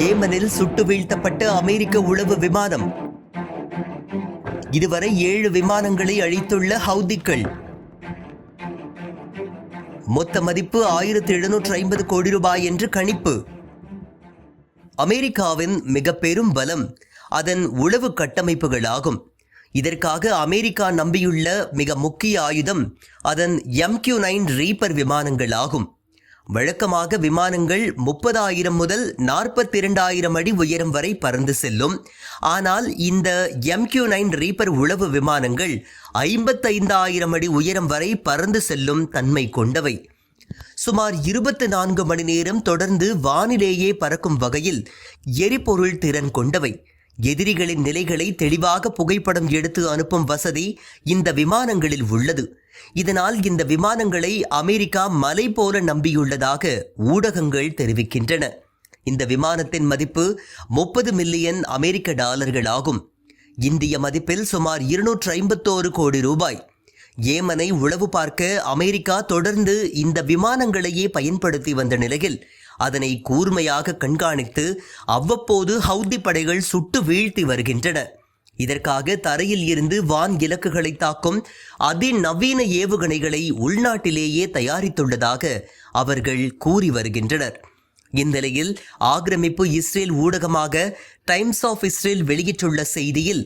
ஏமனில் சுட்டு வீழ்த்தப்பட்ட அமெரிக்க உளவு விமானம். இதுவரை ஏழு விமானங்களை அழித்துள்ள ஹவுதிக்கள். மொத்த மதிப்பு ஆயிரத்தி எழுநூற்று ஐம்பது கோடி ரூபாய் என்று கணிப்பு. அமெரிக்காவின் மிக பெரும் பலம் அதன் உளவு கட்டமைப்புகளாகும். இதற்காக அமெரிக்கா நம்பியுள்ள மிக முக்கிய ஆயுதம் அதன் எம்கியூ நைன் ரீப்பர் விமானங்கள் ஆகும் வழக்கமாக விமானங்கள் முப்பதாயிரம் முதல் நாற்பத்தி இரண்டாயிரம் அடி உயரம் வரை பறந்து செல்லும். ஆனால் இந்த எம்கியூ நைன் ரீப்பர் உளவு விமானங்கள் ஐம்பத்தைந்தாயிரம் அடி உயரம் வரை பறந்து செல்லும் தன்மை கொண்டவை. சுமார் இருபத்தி நான்கு மணி நேரம் தொடர்ந்து வானிலேயே பறக்கும் வகையில் எரிபொருள் திறன் கொண்டவை. எதிரிகளின் நிலைகளை தெளிவாக புகைப்படம் எடுத்து அனுப்பும் வசதி இந்த விமானங்களில் உள்ளது. இதனால் இந்த விமானங்களை அமெரிக்கா மலை போல நம்பியுள்ளதாக ஊடகங்கள் தெரிவிக்கின்றன. இந்த விமானத்தின் மதிப்பு முப்பது மில்லியன் அமெரிக்க டாலர்கள் ஆகும் இந்திய மதிப்பில் சுமார் இருநூற்று ஐம்பத்தோரு கோடி ரூபாய். ஏமனை உளவு பார்க்க அமெரிக்கா தொடர்ந்து இந்த விமானங்களையே பயன்படுத்தி வந்த நிலையில் அதனை கூர்மையாக கண்காணித்து அவ்வப்போது ஹவுதி படைகள் சுட்டு வீழ்த்தி வருகின்றன. இதற்காக தரையில் இருந்து வான் இலக்குகளை தாக்கும் அதிநவீன ஏவுகணைகளை உள்நாட்டிலேயே தயாரித்துள்ளதாக அவர்கள் கூறி வருகின்றனர். இந்நிலையில் ஆக்கிரமிப்பு இஸ்ரேல் ஊடகமாக டைம்ஸ் ஆஃப் இஸ்ரேல் வெளியிட்டுள்ள செய்தியில்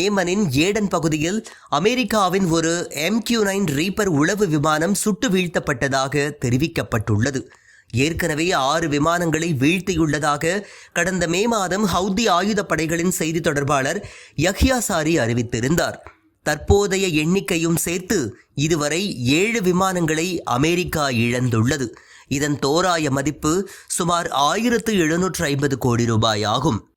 ஏமனின் ஏடன் பகுதியில் அமெரிக்காவின் ஒரு எம்கியூ நைன் ரீப்பர் உளவு விமானம் சுட்டு வீழ்த்தப்பட்டதாக தெரிவிக்கப்பட்டுள்ளது. ஏற்கனவே ஆறு விமானங்களை வீழ்த்தியுள்ளதாக கடந்த மே மாதம் ஹவுதி ஆயுதப்படைகளின் செய்தி தொடர்பாளர் யஹ்யா சாரி அறிவித்திருந்தார். தற்போதைய எண்ணிக்கையும் சேர்த்து இதுவரை ஏழு விமானங்களை அமெரிக்கா இழந்துள்ளது. இதன் தோராய மதிப்பு சுமார் ஆயிரத்து எழுநூற்று ஐம்பது கோடி ரூபாய் ஆகும்.